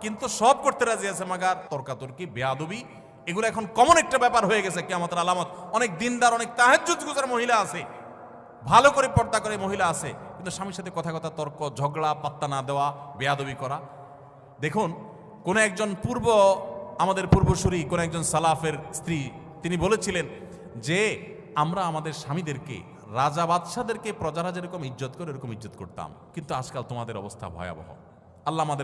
কিন্তু সব করতে রাজি আছে, মাগার। তর্কাতর্কি, বেয়াদবি, এগুলো এখন কমন একটা ব্যাপার হয়ে গেছে কেমতের আলামত। অনেক দিনদার, অনেক তাহাজ্জুদ গুজার মহিলা আছে। ভালো করে পর্দা করে মহিলা আছে। কিন্তু স্বামীর সাথে কথা কথা, তর্ক, ঝগড়া, পাত্তা না দেওয়া, বেয়াদবি করা। দেখুন, কোন একজন পূর্ব, আমাদের পূর্বসূরি, কোন একজন সালাফের স্ত্রী, তিনি বলেছিলেন যে, আমরা আমাদের স্বামীদেরকে, রাজা বাদশাদেরকে প্রজারা যেরকম ইজ্জত করে, এরকম ইজ্জত করতাম। কিন্তু আজকাল তোমাদের অবস্থা ভয়াবহ। আল্লাহ আমাদের